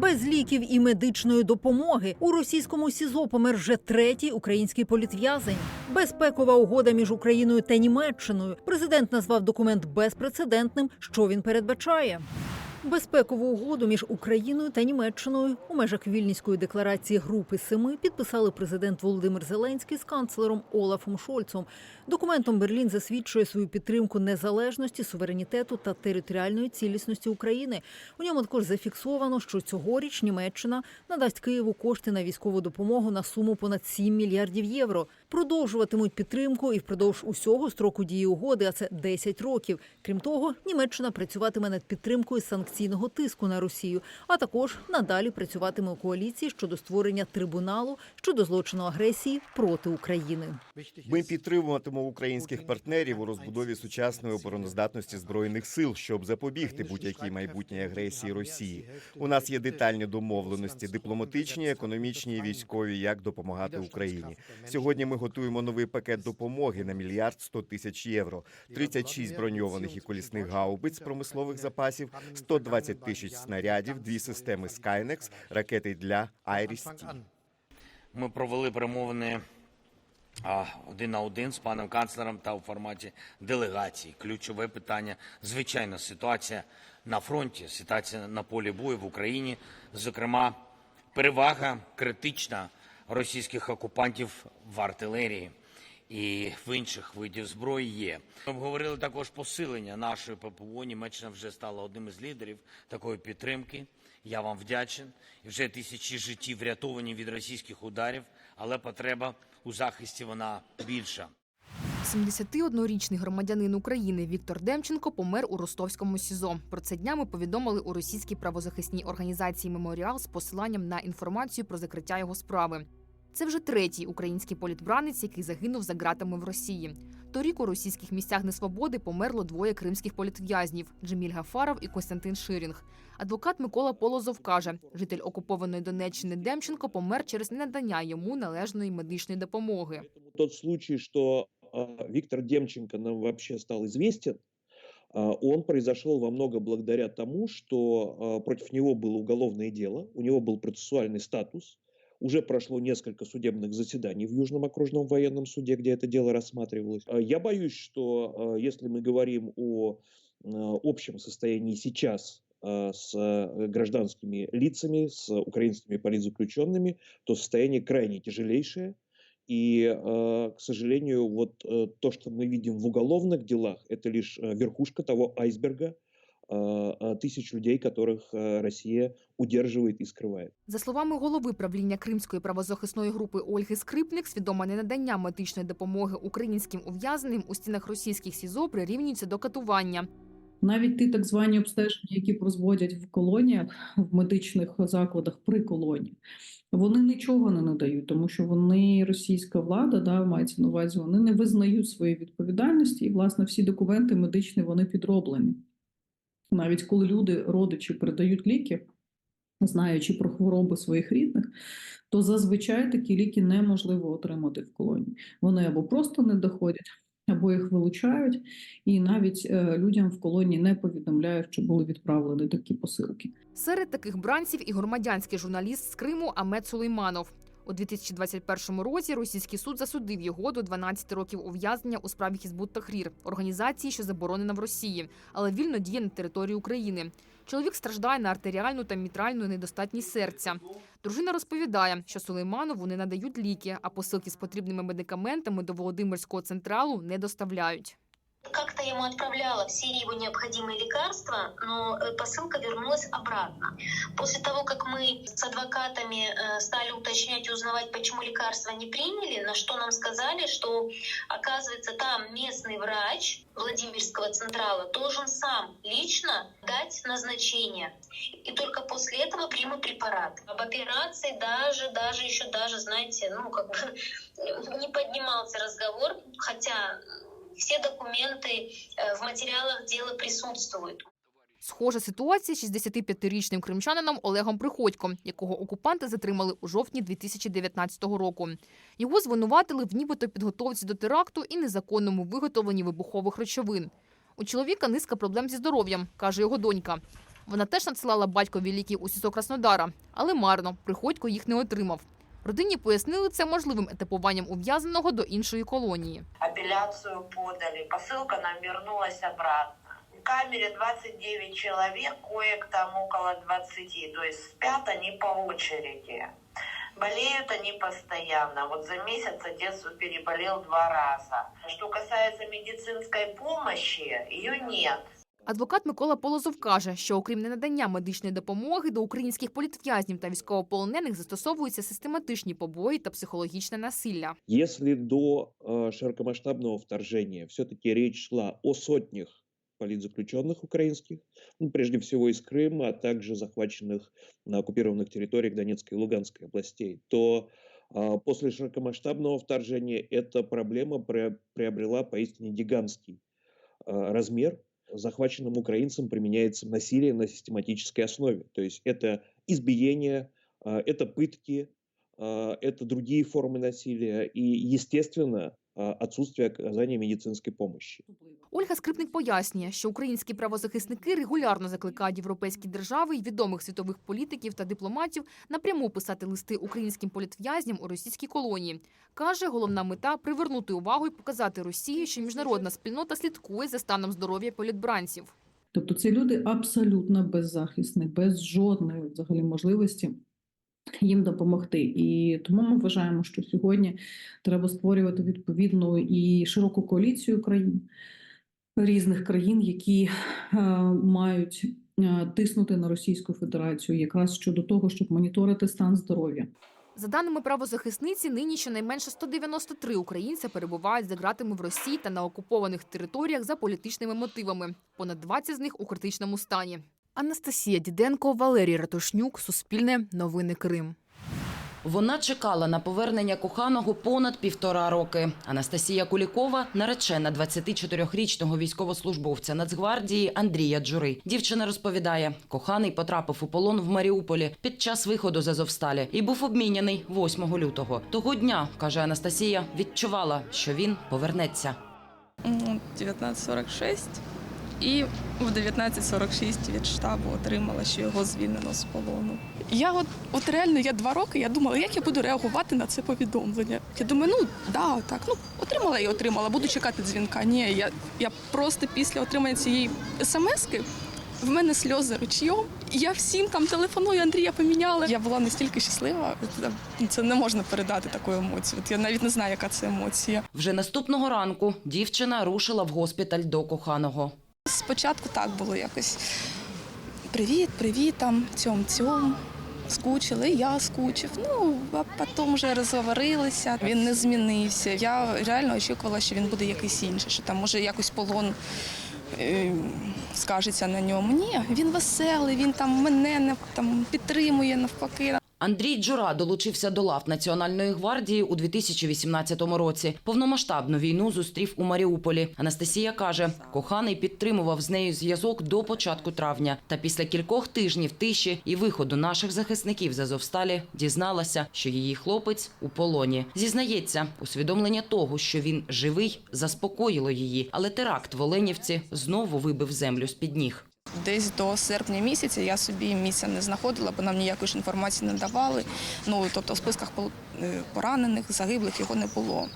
Без ліків і медичної допомоги у російському СІЗО помер вже третій український політв'язень. Безпекова угода між Україною та Німеччиною. Президент назвав документ безпрецедентним. Що він передбачає? Безпекову угоду між Україною та Німеччиною у межах Вільнівської декларації Групи Семи підписали президент Володимир Зеленський з канцлером Олафом Шольцом. Документом Берлін засвідчує свою підтримку незалежності, суверенітету та територіальної цілісності України. У ньому також зафіксовано, що цьогоріч Німеччина надасть Києву кошти на військову допомогу на суму понад 7 мільярдів євро. Продовжуватимуть підтримку і впродовж усього строку дії угоди, а це 10 років. Крім того, Німеччина працюватиме над підтримкою санкційного тиску на Росію, а також надалі працюватиме у коаліції щодо створення трибуналу щодо злочину агресії проти України. Ми підтримуватимемо українських партнерів у розбудові сучасної обороноздатності збройних сил, щоб запобігти будь-якій майбутній агресії Росії. У нас є детальні домовленості, дипломатичні, економічні і військові, як допомагати Україні. Сьогодні ми готуємо новий пакет допомоги на мільярд 100 тисяч євро, 36 броньованих і колісних гаубиць промислових запасів, 120 тисяч снарядів, дві системи Skynex, ракети для Айріс-Ті. Ми провели перемовини один на один з паном канцлером та у форматі делегації. Ключове питання, звичайно, ситуація на фронті, ситуація на полі бою в Україні, зокрема, перевага критична російських окупантів в артилерії і в інших видів зброї є. Ми обговорили також посилення нашої ППО. Німеччина вже стала одним із лідерів такої підтримки. Я вам вдячен. Вже тисячі життів врятовані від російських ударів, але потреба у захисті вона більша. 71-річний громадянин України Віктор Демченко помер у ростовському СІЗО. Про це днями повідомили у російській правозахисній організації Меморіал з посиланням на інформацію про закриття його справи. Це вже третій український політбранець, який загинув за ґратами в Росії. Торік у російських місцях несвободи померло двоє кримських політв'язнів Джеміль Гафаров і Костянтин Ширінг. Адвокат Микола Полозов каже, житель окупованої Донеччини Демченко помер через ненадання йому належної медичної допомоги. Тот случай, что а, Виктор Демченко нам вообще стал известен, а, он произошел во много благодаря тому, что а, против него было уголовное дело, у него был процессуальный статус, Уже прошло несколько судебных заседаний в Южном окружном военном суде, где это дело рассматривалось. А, Я боюсь, что а, если мы говорим о а, общем состоянии сейчас с а, гражданскими лицами, с украинскими политзаключенными, то состояние крайне тяжелейшее. И, э, к сожалению, вот э, то, что мы видим в уголовных делах, это лишь э, верхушка того айсберга э, э, тысяч людей, которых э, Россия удерживает и скрывает. За словами голови правління Кримської правозахисної групи Ольги Скрипник, свідоме ненадання медичної допомоги українським ув'язненим у стінах російських СІЗО прирівнюється до катування. Навіть ті так звані обстеження, які прозводять в колоніях, в медичних закладах при колонії, вони нічого не надають, тому що вони російська влада, да, мається на увазі, вони не визнають свої відповідальності, і власне всі документи медичні вони підроблені. Навіть коли люди, родичі передають ліки, знаючи про хвороби своїх рідних, то зазвичай такі ліки неможливо отримати в колонії. Вони або просто не доходять, або їх вилучають, і навіть е, людям в колонії не повідомляють, що були відправлені такі посилки. Серед таких бранців і громадянський журналіст з Криму Амет Сулейманов. У 2021 році російський суд засудив його до 12 років ув'язнення у справі Хізбут Тахрір, організації, що заборонена в Росії, але вільно діє на території України. Чоловік страждає на артеріальну та мітральну недостатність серця. Дружина розповідає, що Сулейманову не надають ліки, а посилки з потрібними медикаментами до Володимирського централу не доставляють. Как-то я ему отправляла все его необходимые лекарства, но э, посылка вернулась обратно. После того, как мы с адвокатами э, стали уточнять и узнавать, почему лекарства не приняли, на что нам сказали, что, оказывается, там местный врач Владимирского централа должен сам лично дать назначение. И только после этого примут препарат. Об операции даже, даже еще даже, знаете, ну, как бы не поднимался разговор, хотя все документы э, в материалах дела присутствуют. Схожа ситуація з 65-річним кримчанином Олегом Приходько, якого окупанти затримали у жовтні 2019 року. Його звинуватили в нібито підготовці до теракту і незаконному виготовленні вибухових речовин. У чоловіка низка проблем зі здоров'ям, каже його донька. Вона теж надсилала батькові ліки у СІЗО Краснодара, але марно. Приходько їх не отримав. Родині пояснили це можливим етапуванням ув'язненого до іншої колонії. апелляцию подали, посылка нам вернулась обратно. В камере 29 человек, коек там около 20, то есть спят они по очереди. Болеют они постоянно. Вот за месяц отец переболел два раза. Что касается медицинской помощи, ее нет. Адвокат Микола Полозов каже, що окрім ненадання медичної допомоги до українських політв'язнів та військовополонених застосовуються систематичні побої та психологічне насилля. Если до э, широкомасштабного вторжения все-таки речь шла о сотнях политзаключенных украинских, ну, прежде всего из Крыма, а также захваченных на оккупированных территориях Донецкой и Луганской областей, то а, после широкомасштабного вторжения эта проблема пре- приобрела поистине гигантский а, размер. Захваченным украинцам применяется насилие на систематической основе. То есть это избиение, а, это пытки, а, это другие формы насилия и, естественно, а, отсутствие оказания медицинской помощи. Ольга Скрипник пояснює, що українські правозахисники регулярно закликають європейські держави й відомих світових політиків та дипломатів напряму писати листи українським політв'язням у російській колонії. Каже, головна мета привернути увагу і показати Росії, що міжнародна спільнота слідкує за станом здоров'я політбранців. Тобто це люди абсолютно беззахисні, без жодної взагалі можливості їм допомогти. І тому ми вважаємо, що сьогодні треба створювати відповідну і широку коаліцію країн різних країн, які е, мають е, тиснути на Російську Федерацію якраз щодо того, щоб моніторити стан здоров'я. За даними правозахисниці, нині щонайменше 193 українця перебувають за ґратами в Росії та на окупованих територіях за політичними мотивами. Понад 20 з них у критичному стані. Анастасія Діденко, Валерій Ратушнюк, Суспільне, Новини Крим. Вона чекала на повернення коханого понад півтора роки. Анастасія Кулікова – наречена 24-річного військовослужбовця Нацгвардії Андрія Джури. Дівчина розповідає, коханий потрапив у полон в Маріуполі під час виходу з Азовсталі і був обміняний 8 лютого. Того дня, каже Анастасія, відчувала, що він повернеться. Ну, 19.46. І в 19.46 від штабу отримала, що його звільнено з полону. Я от, от реально я два роки я думала, як я буду реагувати на це повідомлення. Я думаю, ну да, так, ну отримала і отримала, буду чекати дзвінка. Ні, я, я просто після отримання цієї смски в мене сльози ручйом. Я всім там телефоную, Андрія поміняли. Я була настільки щаслива. Це не можна передати таку емоцію. От я навіть не знаю, яка це емоція. Вже наступного ранку дівчина рушила в госпіталь до коханого. Спочатку так було якось. Привіт, привіт, там, цьом цьом. Скучили, я скучив. Ну, а потім вже розговорилися. Він не змінився. Я реально очікувала, що він буде якийсь інший, що там може якось полон е, скажеться на ньому. Ні, він веселий, він там мене не там підтримує навпаки. Андрій Джура долучився до лав Національної гвардії у 2018 році. Повномасштабну війну зустрів у Маріуполі. Анастасія каже, коханий підтримував з нею зв'язок до початку травня. Та після кількох тижнів тиші і виходу наших захисників з Азовсталі дізналася, що її хлопець у полоні. Зізнається, усвідомлення того, що він живий, заспокоїло її, але теракт в Оленівці знову вибив землю з під ніг. Десь до серпня місяця я собі місця не знаходила, бо нам ніякої ж інформації не давали. Ну тобто в списках е, поранених, загиблих його не було.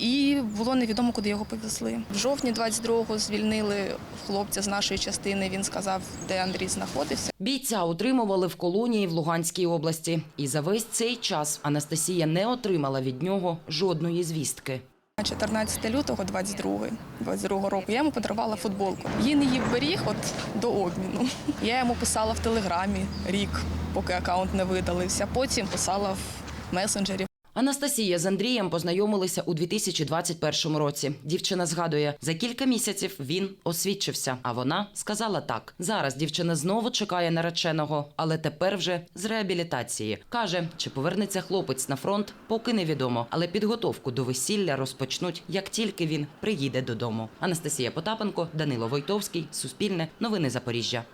І було невідомо, куди його повезли. В жовтні 22-го звільнили хлопця з нашої частини. Він сказав, де Андрій знаходився. Бійця утримували в колонії в Луганській області. І за весь цей час Анастасія не отримала від нього жодної звістки. 14 лютого 22 22 року я йому подарувала футболку. Він її беріг от до обміну. Я йому писала в телеграмі рік, поки аккаунт не видалився. Потім писала в месенджері. Анастасія з Андрієм познайомилися у 2021 році. Дівчина згадує, за кілька місяців він освідчився, а вона сказала так. Зараз дівчина знову чекає нареченого, але тепер вже з реабілітації. Каже, чи повернеться хлопець на фронт, поки невідомо. Але підготовку до весілля розпочнуть, як тільки він приїде додому. Анастасія Потапенко, Данило Войтовський, Суспільне, Новини Запоріжжя.